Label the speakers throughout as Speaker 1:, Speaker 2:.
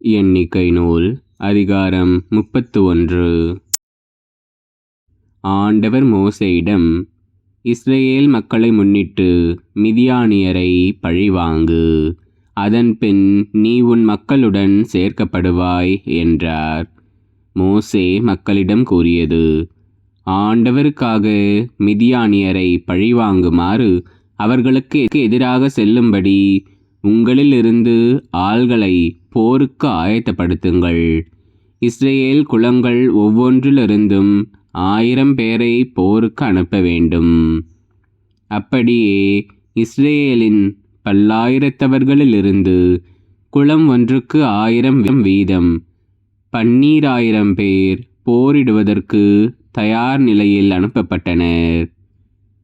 Speaker 1: எண்ணிக்கை நூல் அதிகாரம் முப்பத்து ஒன்று ஆண்டவர் மோசையிடம் இஸ்ரேல் மக்களை முன்னிட்டு மிதியானியரை பழிவாங்கு அதன்பின் நீ உன் மக்களுடன் சேர்க்கப்படுவாய் என்றார். மோசே மக்களிடம் கூறியது ஆண்டவருக்காக மிதியானியரை பழிவாங்குமாறு அவர்களுக்கு எதிராக செல்லும்படி உங்களிலிருந்து ஆள்களை போருக்கு ஆயத்தப்படுத்துங்கள். இஸ்ரேல் குலங்கள் ஒவ்வொன்றிலிருந்தும் ஆயிரம் பேரை போருக்கு அனுப்ப வேண்டும். அப்படியே இஸ்ரேலின் பல்லாயிரத்தவர்களிலிருந்து குளம் ஒன்றுக்கு ஆயிரம் வீதம் பன்னீராயிரம் பேர் போரிடுவதற்கு தயார் நிலையில் அனுப்பப்பட்டனர்.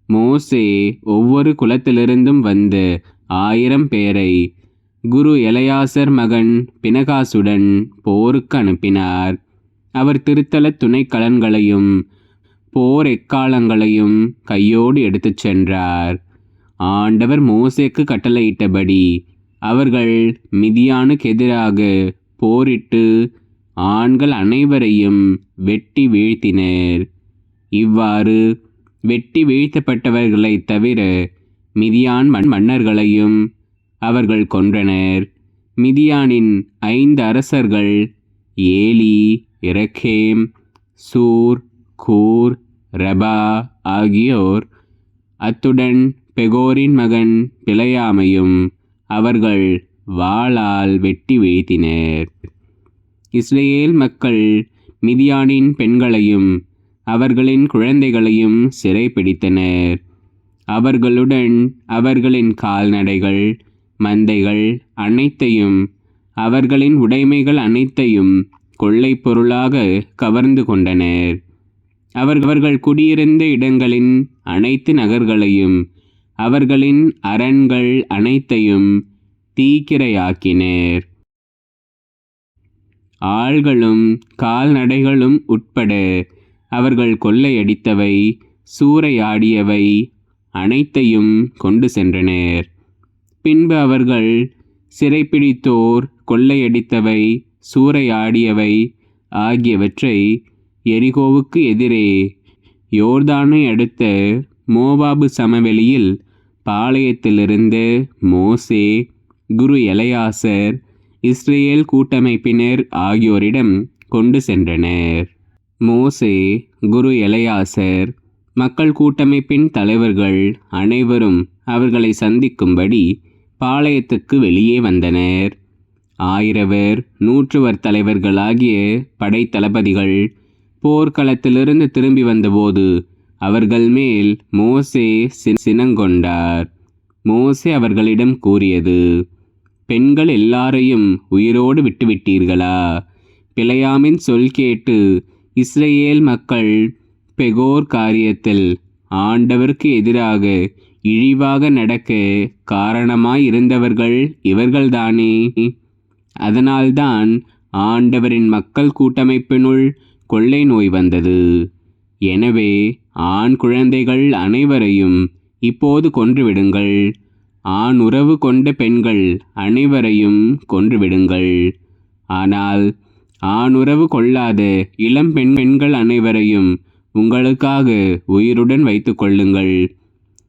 Speaker 1: மோசே ஒவ்வொரு குலத்திலிருந்தும் வந்து ஆயிரம் பேரை குரு எலையாசர் மகன் பினகாசுடன் போருக்கு அனுப்பினார். அவர் திருத்தல துணைக்கலன்களையும் போர் எக்காலங்களையும் கையோடு எடுத்துச் சென்றார். ஆண்டவர் மோசேக்கு கட்டளையிட்டபடி அவர்கள் மிதியானுக்கு எதிராக போரிட்டு ஆண்கள் அனைவரையும் வெட்டி வீழ்த்தினர். இவ்வாறு வெட்டி வீழ்த்தப்பட்டவர்களைத் தவிர மிதியான் மண் மன்னர்களையும் அவர்கள் கொன்றனர். மிதியானின் ஐந்து அரசர்கள் ஏலி இரக்கேம் சூர் கூர் ரபா ஆகியோர். அத்துடன் பெகோரின் மகன் பிழையாமையும் அவர்கள் வாளால் வெட்டி வீழ்த்தினர். இஸ்ரேல் மக்கள் மிதியானின் பெண்களையும் அவர்களின் குழந்தைகளையும் சிறைப்பிடித்தனர் அவர்களுடன் அவர்களின் கால்நடைகள் மந்தைகள் அனைத்தையும் அவர்களின் உடைமைகள் அனைத்தையும் கொள்ளை பொருளாக கவர்ந்து கொண்டனர். அவர்கள் குடியிருந்த இடங்களின் அனைத்து நகர்களையும் அவர்களின் அரண்கள் அனைத்தையும் தீக்கிரையாக்கினர். ஆள்களும் கால்நடைகளும் உட்பட அவர்கள் கொள்ளையடித்தவை சூறையாடியவை அனைத்தையும் கொண்டு சென்றனர். பின்பு அவர்கள் சிறைப்பிடித்தோர் கொள்ளையடித்தவை சூறையாடியவை ஆகியவற்றை எரிகோவுக்கு எதிரே யோர்தானை அடுத்த மோவாபு சமவெளியில் பாளையத்திலிருந்து மோசே குரு எலையாசர் இஸ்ரேல் கூட்டமைப்பினர் ஆகியோரிடம் கொண்டு சென்றனர். மோசே குரு எலையாசர் மக்கள் கூட்டமைப்பின் தலைவர்கள் அனைவரும் அவர்களை சந்திக்கும்படி பாளையத்துக்கு வெளியே வந்தனர். ஆயிரவர் நூற்றுவர் தலைவர்களாகிய படைத்தளபதிகள் போர்க்களத்திலிருந்து திரும்பி வந்தபோது அவர்கள் மேல் மோசே சினங்கொண்டார். மோசே அவர்களிடம் கூறியது பெண்கள் எல்லாரையும் உயிரோடு விட்டுவிட்டீர்களா? பிழையாமின் சொல் கேட்டு இஸ்ரேல் மக்கள் பெகோர் காரியத்தில் ஆண்டவருக்கு எதிராக இழிவாக நடக்க காரணமாயிருந்தவர்கள் இவர்கள்தானே. அதனால்தான் ஆண்டவரின் மக்கள் கூட்டமைப்பினுள் கொள்ளை நோய் வந்தது. எனவே ஆண் குழந்தைகள் அனைவரையும் இப்போது கொன்றுவிடுங்கள். ஆண் உறவு கொண்ட பெண்கள் அனைவரையும் கொன்றுவிடுங்கள். ஆனால் ஆணுறவு கொள்ளாது. இளம் பெண் பெண்கள் அனைவரையும் உங்களுக்காக உயிருடன் வைத்து கொள்ளுங்கள்.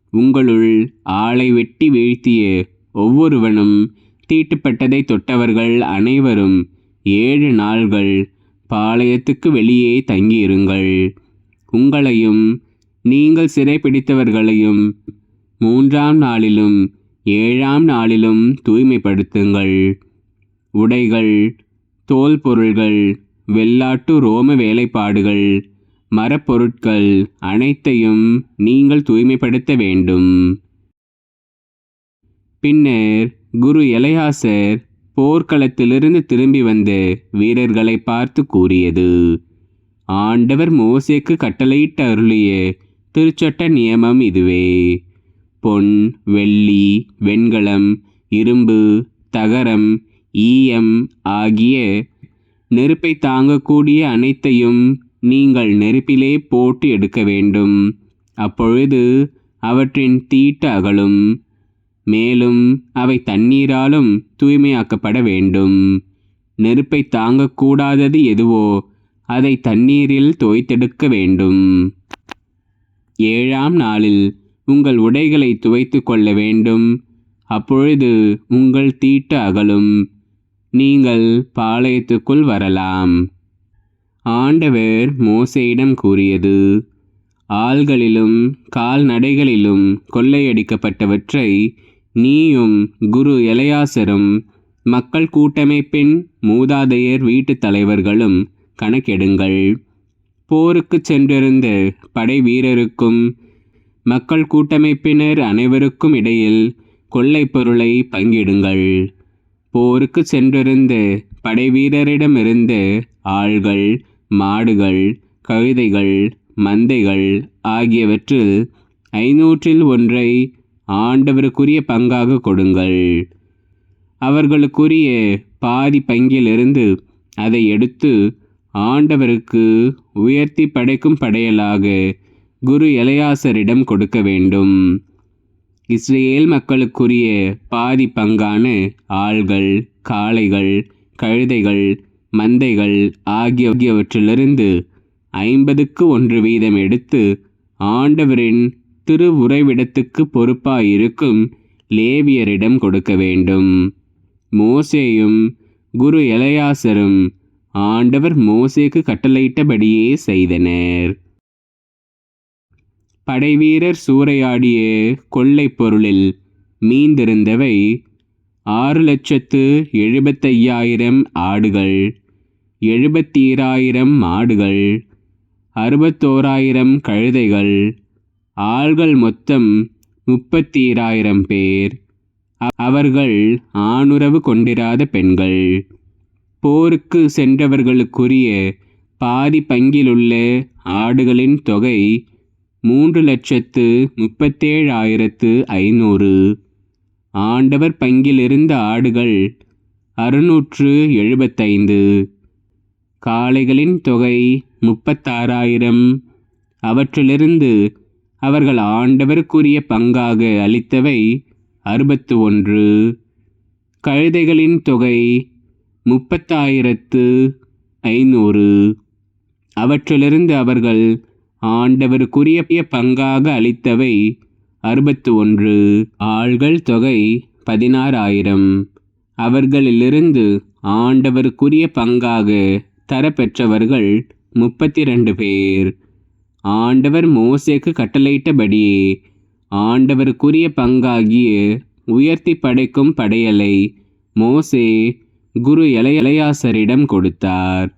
Speaker 1: உங்களுள் ஆளை வெட்டி வீழ்த்திய ஒவ்வொருவனும் தீட்டுப்பட்டதை தொட்டவர்கள் அனைவரும் ஏழு நாள்கள் பாளையத்துக்கு வெளியே தங்கியிருங்கள். உங்களையும் நீங்கள் சிறைப்பிடித்தவர்களையும் மூன்றாம் நாளிலும் ஏழாம் நாளிலும் தூய்மைப்படுத்துங்கள். உடைகள் தோல் பொருள்கள் வெள்ளாட்டு ரோம வேலைப்பாடுகள் மரப்பொருட்கள் அனைத்தையும் நீங்கள் தூய்மைப்படுத்த வேண்டும். பின்னர் குரு எலையாசர் போர்க்களத்திலிருந்து திரும்பி வந்த வீரர்களை பார்த்து கூறியது ஆண்டவர் மோசேக்கு கட்டளையிட்டு அருளிய திருச்சட்ட நியமம் இதுவே. பொன் வெள்ளி வெண்கலம் இரும்பு தகரம் ஈயம் ஆகிய நெருப்பை தாங்கக்கூடிய அனைத்தையும் நீங்கள் நெருப்பிலே போட்டு எடுக்க வேண்டும். அப்பொழுது அவற்றின் தீட்டு அகலும். மேலும் அவை தண்ணீராலும் தூய்மையாக்கப்பட வேண்டும். நெருப்பை தாங்கக்கூடாதது எதுவோ அதை தண்ணீரில் தோய்த்தெடுக்க வேண்டும். ஏழாம் நாளில் உங்கள் உடைகளை துவைத்து கொள்ள வேண்டும். அப்பொழுது உங்கள் தீட்டு அகலும். நீங்கள் பாளையத்துக்குள் வரலாம். ஆண்டவர் மோசையிடம் கூறியது ஆள்களிலும் கால்நடைகளிலும் கொள்ளையடிக்கப்பட்டவற்றை நீயும் குரு எலையாசரும் மக்கள் கூட்டமைப்பின் மூதாதையர் வீட்டுத் தலைவர்களும் கணக்கெடுங்கள். போருக்குச் சென்றிருந்த படை வீரருக்கும் மக்கள் கூட்டமைப்பினர் அனைவருக்கும் இடையில் கொள்ளைப் பொருளை பங்கிடுங்கள். போருக்கு சென்றிருந்து படைவீரரிடமிருந்து ஆள்கள் மாடுகள் கழுதைகள் மந்தைகள் ஆகியவற்றில் ஐநூற்றில் ஒன்றை ஆண்டவருக்குரிய பங்காக கொடுங்கள். அவர்களுக்குரிய பாதி பங்கிலிருந்து அதை எடுத்து ஆண்டவருக்கு உயர்த்தி படைக்கும் படையலாக குரு எலையாசரிடம் கொடுக்க வேண்டும். இஸ்ரேல் மக்களுக்குரிய பாதி பங்கான ஆள்கள் காளைகள் கழுதைகள் மந்தைகள் ஆகியவற்றிலிருந்து ஐம்பதுக்கு ஒன்று வீதம் எடுத்து ஆண்டவரின் திரு உறைவிடத்துக்கு பொறுப்பாயிருக்கும் லேவியரிடம் கொடுக்க வேண்டும். மோசேயும் குரு எலையாசரும் ஆண்டவர் மோசேக்கு கட்டளையிட்டபடியே செய்தனர். படைவீரர் சூறையாடிய கொள்ளைப் பொருளில் மீந்திருந்தவை ஆறு லட்சத்து எழுபத்தையாயிரம் ஆடுகள் எழுபத்தீராயிரம் மாடுகள் அறுபத்தோராயிரம் கழுதைகள் ஆள்கள் மொத்தம் முப்பத்தீராயிரம் பேர். அவர்கள் ஆணுறவு கொண்டிராத பெண்கள். போருக்கு சென்றவர்களுக்குரிய பாதி பங்கிலுள்ள ஆடுகளின் தொகை மூன்று லட்சத்து முப்பத்தேழாயிரத்து ஐநூறு. ஆண்டவர் பங்கிலிருந்த ஆடுகள் அறுநூற்று எழுபத்தைந்து. காளைகளின் தொகை முப்பத்தாறாயிரம். அவற்றிலிருந்து அவர்கள் ஆண்டவருக்குரிய பங்காக அளித்தவை அறுபத்து ஒன்று கழுதைகளின் தொகை முப்பத்தாயிரத்து ஐநூறு. அவற்றிலிருந்து அவர்கள் ஆண்டவருக்குரிய பங்காக அளித்தவை. அறுபத்து ஒன்று ஆள்கள் தொகை பதினாறாயிரம். அவர்களிலிருந்து ஆண்டவருக்குரிய பங்காக தரப்பெற்றவர்கள் முப்பத்தி ரெண்டு பேர். ஆண்டவர் மோசேக்கு கட்டளையிட்டபடியே ஆண்டவருக்குரிய பங்காகிய உயர்த்தி படைக்கும் படையலை மோசே குரு எலையலையாசரிடம் கொடுத்தார்.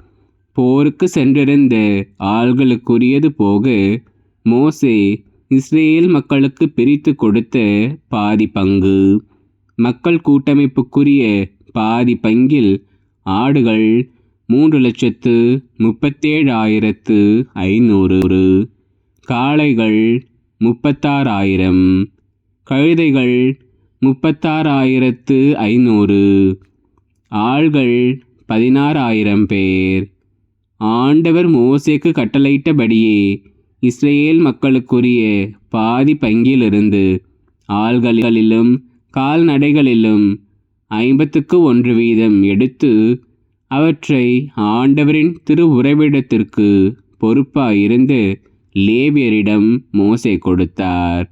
Speaker 1: போருக்கு சென்றிருந்த ஆள்களுக்குரியது போக மோசே இஸ்ரேல் மக்களுக்கு பிரித்து கொடுத்த பாதி பங்கு மக்கள் கூட்டமைப்புக்குரிய பாதி பங்கில் ஆடுகள் மூன்று லட்சத்து முப்பத்தேழாயிரத்து ஐநூறு காளைகள் முப்பத்தாறாயிரம் கழுதைகள் முப்பத்தாறாயிரத்து ஐநூறு ஆள்கள் பதினாறாயிரம் பேர். ஆண்டவர் மோசேக்கு கட்டளையிட்டபடியே இஸ்ரேல் மக்களுக்குரிய பாதி பங்கிலிருந்து ஆள்களிலும் கால்நடைகளிலும் ஐம்பத்துக்கு ஒன்று வீதம் எடுத்து அவற்றை ஆண்டவரின் திரு உறைவிடத்திற்கு பொறுப்பாயிருந்து லேவியரிடம் மோசே கொடுத்தார்.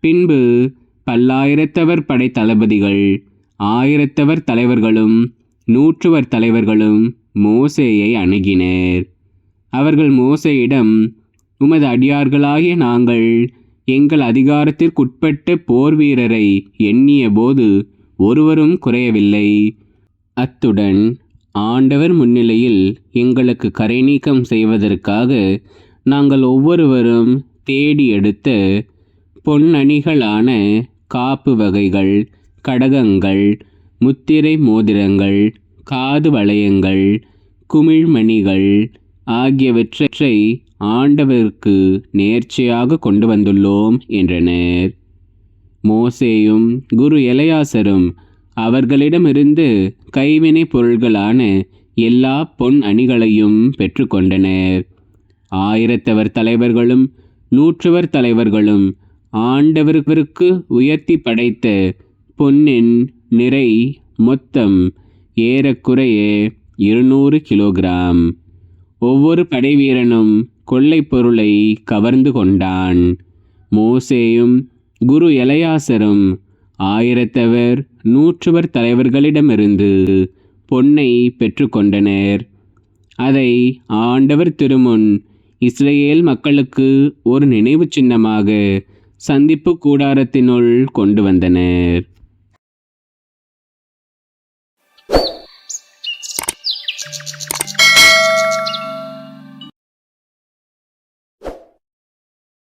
Speaker 1: பின்பு பல்லாயிரத்தவர் படை தளபதிகள் ஆயிரத்தவர் தலைவர்களும் நூற்றுவர் தலைவர்களும் மோசேயை அணுகினர். அவர்கள் மோசேயிடம் உமது அடியார்களாகிய நாங்கள் எங்கள் அதிகாரத்திற்குட்பட்ட போர் வீரரை எண்ணிய போது ஒருவரும் குறையவில்லை. அத்துடன் ஆண்டவர் முன்னிலையில் எங்களுக்கு கரை நீக்கம் செய்வதற்காக நாங்கள் ஒவ்வொருவரும் தேடி எடுத்த பொன்னணிகளான காப்பு வகைகள் கடகங்கள் முத்திரை மோதிரங்கள் காது வளையங்கள் குமிழ்மணிகள் ஆகியவற்றை ஆண்டவருக்கு நேர்ச்சியாக கொண்டு வந்துள்ளோம் என்றனர். மோசேயும் குரு எலையாசரும் அவர்களிடமிருந்து கைவினை பொருள்களான எல்லா பொன் அணிகளையும் பெற்றுக்கொண்டனர். ஆயிரத்தவர் தலைவர்களும் நூற்றுவர் தலைவர்களும் ஆண்டவருக்கு உயர்த்தி படைத்த பொன்னின் நிறை மொத்தம் ஏறக்குறைய இருநூறு கிலோகிராம். ஒவ்வொரு படைவீரனும் கொள்ளைப் பொருளை கவர்ந்து கொண்டான். மோசேயும் குரு எலையாசரும் ஆயிரத்தவர் நூற்றுவர் தலைவர்களிடமிருந்து பொன்னை பெற்றுக்கொண்டனர் அதை ஆண்டவர் திருமுன் இஸ்ரேல் மக்களுக்கு ஒரு நினைவு சின்னமாக சந்திப்பு கூடாரத்தினுள் கொண்டு வந்தனர்.